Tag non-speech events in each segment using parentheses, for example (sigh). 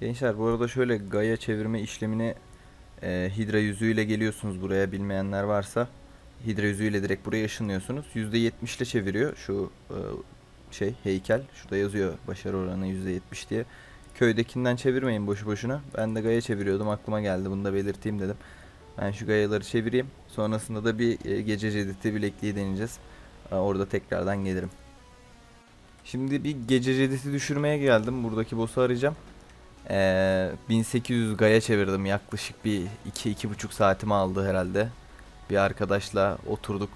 Gençler bu arada şöyle Gaia çevirme işlemini e, Hidra yüzüğüyle geliyorsunuz buraya bilmeyenler varsa Hidra yüzüğüyle direkt buraya ışınlıyorsunuz. %70 ile çeviriyor şu e, şey heykel. Şurada yazıyor başarı oranı %70 diye. Köydekinden çevirmeyin boşu boşuna. Ben de Gaia çeviriyordum aklıma geldi bunu da belirteyim dedim. Ben şu Gaia'ları çevireyim. Sonrasında da bir e, gece cediti bilekliği deneyeceğiz. E, orada tekrardan gelirim. Şimdi bir gece cediti düşürmeye geldim. Buradaki boss'u arayacağım. Ee, 1800 Gaya çevirdim. Yaklaşık bir 2-2,5 saatimi aldı herhalde. Bir arkadaşla oturduk.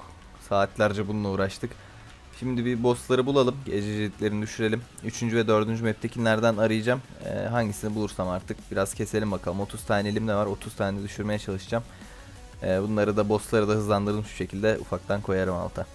Saatlerce bununla uğraştık. Şimdi bir bossları bulalım. Gece ciltlerini düşürelim. 3. ve 4. map'tekilerden arayacağım. Ee, hangisini bulursam artık biraz keselim bakalım. 30 tane elimde var. 30 tane düşürmeye çalışacağım. Ee, bunları da bossları da hızlandırdım şu şekilde. Ufaktan koyarım alta.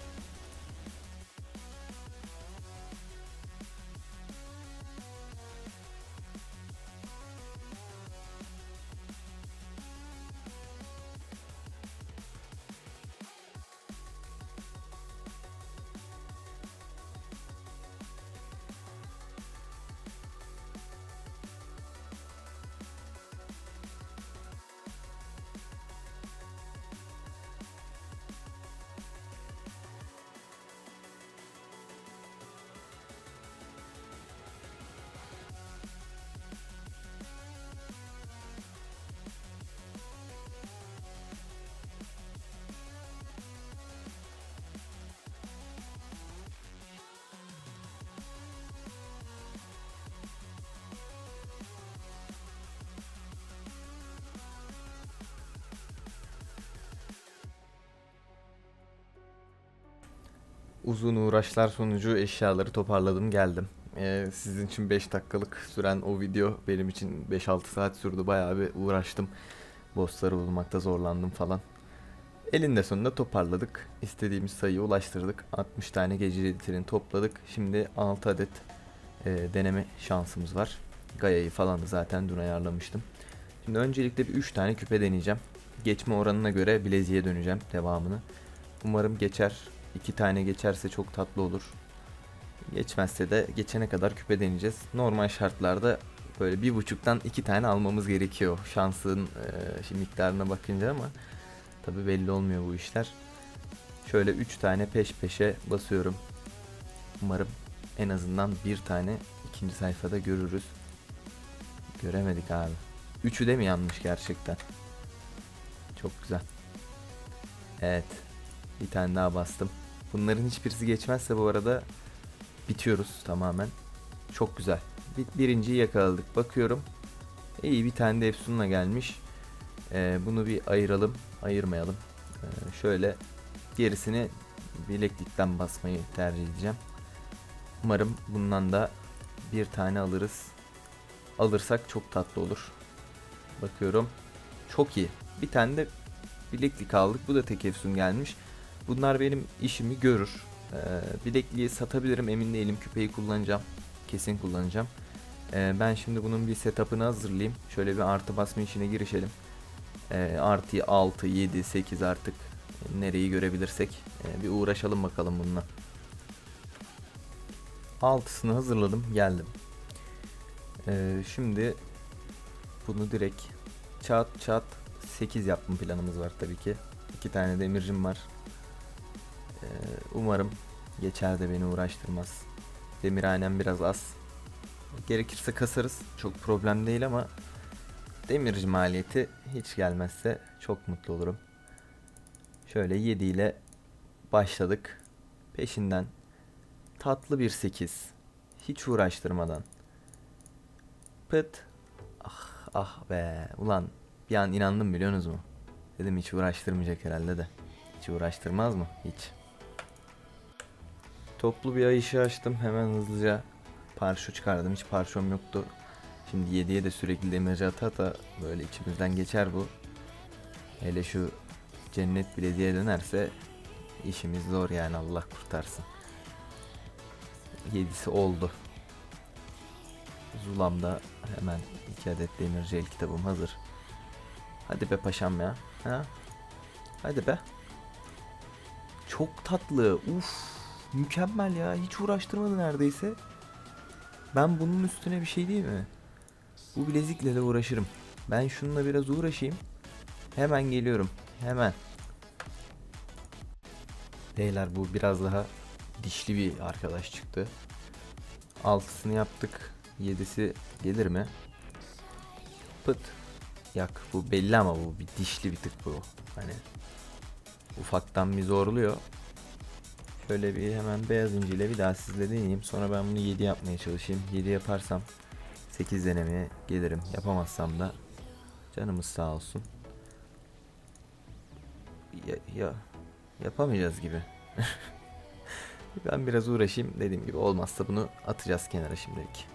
Uzun uğraşlar sonucu eşyaları toparladım geldim. Ee, sizin için 5 dakikalık süren o video benim için 5-6 saat sürdü. Bayağı bir uğraştım. Bossları bulmakta zorlandım falan. Elinde sonunda toparladık. İstediğimiz sayıya ulaştırdık. 60 tane gece editini topladık. Şimdi 6 adet e, deneme şansımız var. Gaya'yı falan da zaten dün ayarlamıştım. Şimdi öncelikle bir 3 tane küpe deneyeceğim. Geçme oranına göre bileziğe döneceğim devamını. Umarım geçer. İki tane geçerse çok tatlı olur. Geçmezse de geçene kadar küpe deneyeceğiz. Normal şartlarda böyle bir buçuktan iki tane almamız gerekiyor. Şansın e, şimdi miktarına bakınca ama tabi belli olmuyor bu işler. Şöyle üç tane peş peşe basıyorum. Umarım en azından bir tane ikinci sayfada görürüz. Göremedik abi. Üçü de mi yanlış gerçekten? Çok güzel. Evet. Bir tane daha bastım. Bunların hiçbirisi geçmezse bu arada bitiyoruz tamamen. Çok güzel. Bir, birinciyi yakaladık. Bakıyorum. İyi bir tane de Efsun'la gelmiş. Ee, bunu bir ayıralım. Ayırmayalım. Ee, şöyle gerisini bileklikten basmayı tercih edeceğim. Umarım bundan da bir tane alırız. Alırsak çok tatlı olur. Bakıyorum. Çok iyi. Bir tane de bileklik aldık. Bu da tek Efsun gelmiş. Bunlar benim işimi görür. Ee, bilekliği satabilirim emin değilim. Küpeyi kullanacağım. Kesin kullanacağım. Ee, ben şimdi bunun bir setup'ını hazırlayayım. Şöyle bir artı basma işine girişelim. Ee, artı 6, 7, 8 artık nereyi görebilirsek ee, bir uğraşalım bakalım bununla. Altısını hazırladım geldim. Ee, şimdi bunu direkt çat çat 8 yapma planımız var tabii ki. İki tane demircim var. Ee, umarım geçer de beni uğraştırmaz. Demirhanem biraz az. Gerekirse kasarız. Çok problem değil ama demirci maliyeti hiç gelmezse çok mutlu olurum. Şöyle 7 ile başladık. Peşinden tatlı bir 8. Hiç uğraştırmadan. Pıt. Ah ah be. Ulan bir an inandım biliyorsunuz mu? Dedim hiç uğraştırmayacak herhalde de. Hiç uğraştırmaz mı? Hiç. Toplu bir ay açtım. Hemen hızlıca parşo çıkardım. Hiç parşom yoktu. Şimdi 7'ye de sürekli demirci ata ata böyle içimizden geçer bu. Hele şu cennet bilediğe dönerse işimiz zor yani Allah kurtarsın. 7'si oldu. Zulam'da hemen 2 adet demirci el kitabım hazır. Hadi be paşam ya. Ha? Hadi be. Çok tatlı. Uf. Mükemmel ya. Hiç uğraştırmadı neredeyse. Ben bunun üstüne bir şey değil mi? Bu bilezikle de uğraşırım. Ben şununla biraz uğraşayım. Hemen geliyorum. Hemen. Beyler bu biraz daha dişli bir arkadaş çıktı. Altısını yaptık. Yedisi gelir mi? Pıt. Yak bu belli ama bu bir dişli bir tık bu. Hani ufaktan bir zorluyor. Şöyle bir hemen beyaz inciyle bir daha sizle deneyeyim. Sonra ben bunu 7 yapmaya çalışayım. 7 yaparsam 8 denemeye gelirim. Yapamazsam da canımız sağ olsun. Ya, ya yapamayacağız gibi. (laughs) ben biraz uğraşayım. Dediğim gibi olmazsa bunu atacağız kenara şimdilik.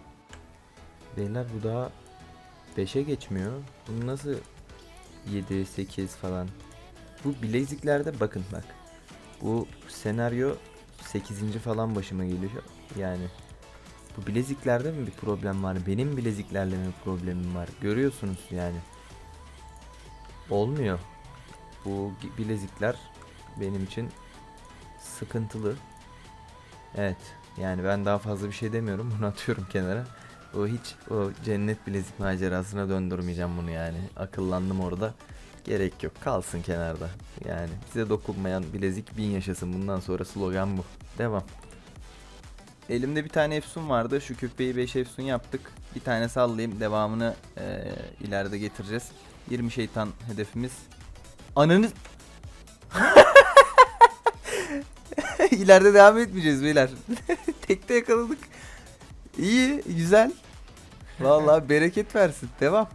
Beyler bu daha 5'e geçmiyor. Bunu nasıl 7, 8 falan. Bu bileziklerde bakın bak. Bu senaryo 8. falan başıma geliyor. Yani bu bileziklerde mi bir problem var? Benim bileziklerle mi problemim var? Görüyorsunuz yani. Olmuyor. Bu bilezikler benim için sıkıntılı. Evet. Yani ben daha fazla bir şey demiyorum. (laughs) Bunu atıyorum kenara. O hiç o cennet bilezik macerasına döndürmeyeceğim bunu yani. Akıllandım orada. Gerek yok. Kalsın kenarda. Yani bize dokunmayan bilezik bin yaşasın. Bundan sonra slogan bu. Devam. Elimde bir tane efsun vardı. Şu küpeyi 5 efsun yaptık. Bir tane sallayayım. Devamını eee, ileride getireceğiz. 20 şeytan hedefimiz. Ananı... (laughs) ileride devam etmeyeceğiz beyler. (laughs) Tekte yakaladık. İyi, güzel. Vallahi bereket versin. Devam.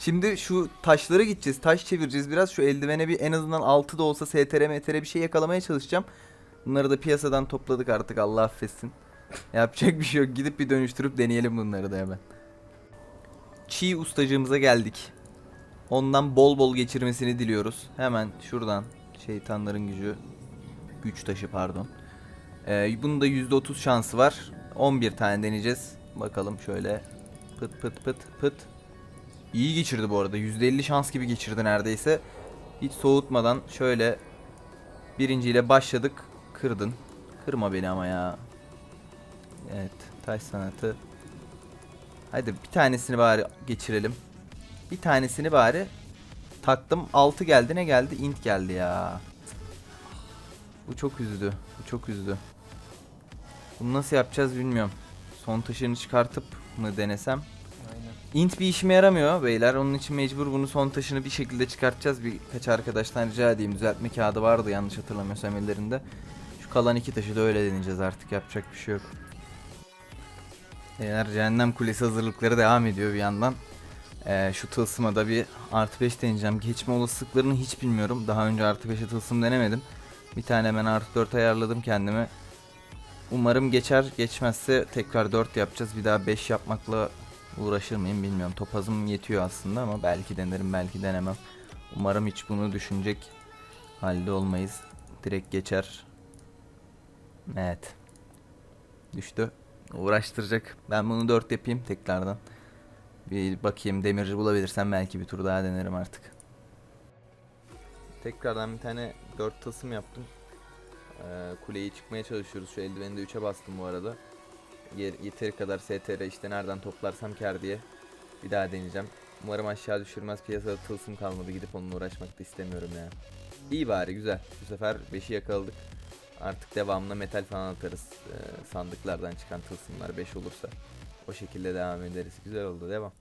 Şimdi şu taşlara gideceğiz. Taş çevireceğiz biraz. Şu eldivene bir en azından 6 da olsa STR MTR bir şey yakalamaya çalışacağım. Bunları da piyasadan topladık artık Allah affetsin. (laughs) Yapacak bir şey yok. Gidip bir dönüştürüp deneyelim bunları da hemen. Çiğ ustacığımıza geldik. Ondan bol bol geçirmesini diliyoruz. Hemen şuradan şeytanların gücü güç taşı pardon. Ee, bunun da %30 şansı var. 11 tane deneyeceğiz. Bakalım şöyle pıt pıt pıt pıt. İyi geçirdi bu arada. %50 şans gibi geçirdi neredeyse. Hiç soğutmadan şöyle birinciyle başladık. Kırdın. Kırma beni ama ya. Evet. Taş sanatı. Hadi bir tanesini bari geçirelim. Bir tanesini bari taktım. 6 geldi ne geldi? Int geldi ya. Bu çok üzdü. Bu çok üzdü. Bunu nasıl yapacağız bilmiyorum. Son taşını çıkartıp mı denesem? Int bir işime yaramıyor beyler. Onun için mecbur bunu son taşını bir şekilde çıkartacağız. Birkaç arkadaştan rica edeyim. Düzeltme kağıdı vardı yanlış hatırlamıyorsam ellerinde. Şu kalan iki taşı da öyle deneyeceğiz artık. Yapacak bir şey yok. Beyler cehennem kulesi hazırlıkları devam ediyor bir yandan. Ee, şu tılsıma bir artı 5 deneyeceğim. Geçme olasılıklarını hiç bilmiyorum. Daha önce artı 5'e tılsım denemedim. Bir tane hemen artı 4 ayarladım kendime. Umarım geçer. Geçmezse tekrar 4 yapacağız. Bir daha 5 yapmakla uğraşır mıyım bilmiyorum. Topazım yetiyor aslında ama belki denerim belki denemem. Umarım hiç bunu düşünecek halde olmayız. Direkt geçer. Evet. Düştü. Uğraştıracak. Ben bunu 4 yapayım tekrardan. Bir bakayım demirci bulabilirsem belki bir tur daha denerim artık. Tekrardan bir tane 4 tılsım yaptım. Ee, kuleyi çıkmaya çalışıyoruz. Şu eldiveni de 3'e bastım bu arada. Yeteri kadar STR işte nereden toplarsam kar diye. Bir daha deneyeceğim. Umarım aşağı düşürmez. Piyasada tılsım kalmadı. Gidip onunla uğraşmak da istemiyorum ya. İyi bari güzel. Bu sefer 5'i yakaladık. Artık devamında metal falan atarız. Ee, sandıklardan çıkan tılsımlar 5 olursa. O şekilde devam ederiz. Güzel oldu. Devam.